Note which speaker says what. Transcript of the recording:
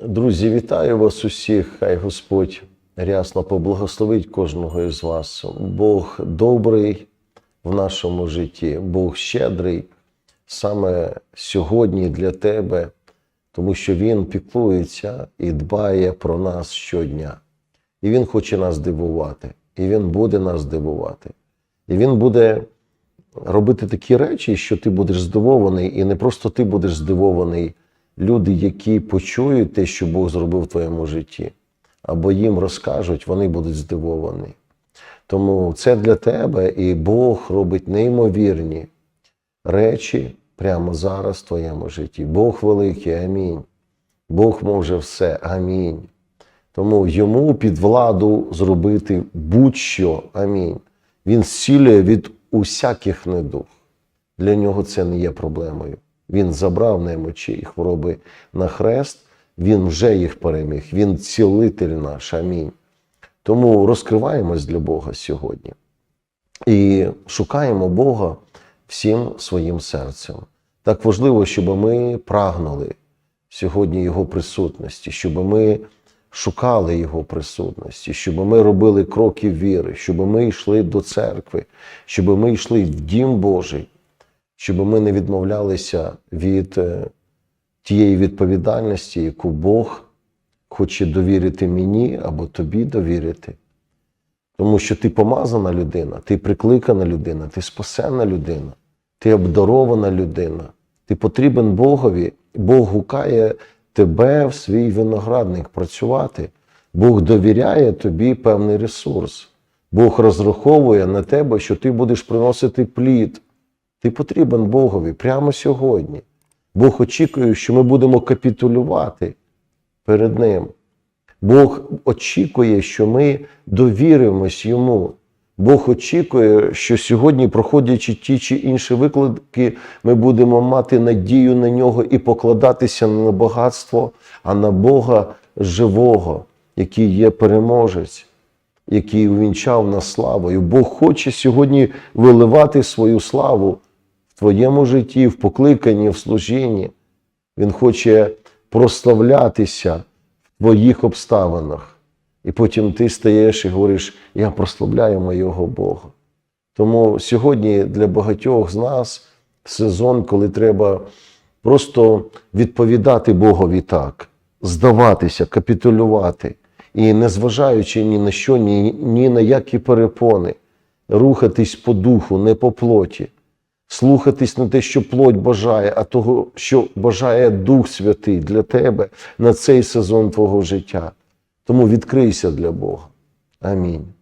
Speaker 1: Друзі, вітаю вас усіх. Хай Господь рясно поблагословить кожного із вас. Бог добрий в нашому житті, Бог щедрий саме сьогодні для тебе, тому що Він піклується і дбає про нас щодня. І Він хоче нас дивувати, і Він буде нас дивувати. І Він буде робити такі речі, що ти будеш здивований, і не просто ти будеш здивований. Люди, які почують те, що Бог зробив в твоєму житті, або їм розкажуть, вони будуть здивовані. Тому це для тебе, і Бог робить неймовірні речі прямо зараз в твоєму житті. Бог великий, амінь. Бог може все, амінь. Тому йому під владу зробити будь-що, амінь. Він зцілює від усяких недуг. Для нього це не є проблемою. Він забрав немочі і хвороби на хрест, він вже їх переміг. Він цілитель наш. Амінь. Тому розкриваємось для Бога сьогодні і шукаємо Бога всім своїм серцем. Так важливо, щоб ми прагнули сьогодні Його присутності, щоб ми шукали Його присутності, щоб ми робили кроки віри, щоб ми йшли до церкви, щоб ми йшли в Дім Божий, щоб ми не відмовлялися від е, тієї відповідальності, яку Бог хоче довірити мені або тобі довірити. Тому що ти помазана людина, ти прикликана людина, ти спасена людина, ти обдарована людина, ти потрібен Богові. Бог гукає тебе в свій виноградник працювати. Бог довіряє тобі певний ресурс. Бог розраховує на тебе, що ти будеш приносити плід. Ти потрібен Богові прямо сьогодні. Бог очікує, що ми будемо капітулювати перед Ним. Бог очікує, що ми довіримось йому. Бог очікує, що сьогодні, проходячи ті чи інші виклики, ми будемо мати надію на нього і покладатися не на багатство, а на Бога живого, який є переможець, який увінчав нас славою. Бог хоче сьогодні виливати свою славу твоєму житті, в покликанні, в служінні. Він хоче прославлятися в твоїх обставинах. І потім ти стаєш і говориш, я прославляю моєго Бога. Тому сьогодні для багатьох з нас сезон, коли треба просто відповідати Богові так, здаватися, капітулювати. І незважаючи ні на що, ні, ні на які перепони, рухатись по духу, не по плоті, слухатись на те, що плоть бажає, а того, що бажає Дух Святий для тебе на цей сезон твого життя. Тому відкрийся для Бога. Амінь.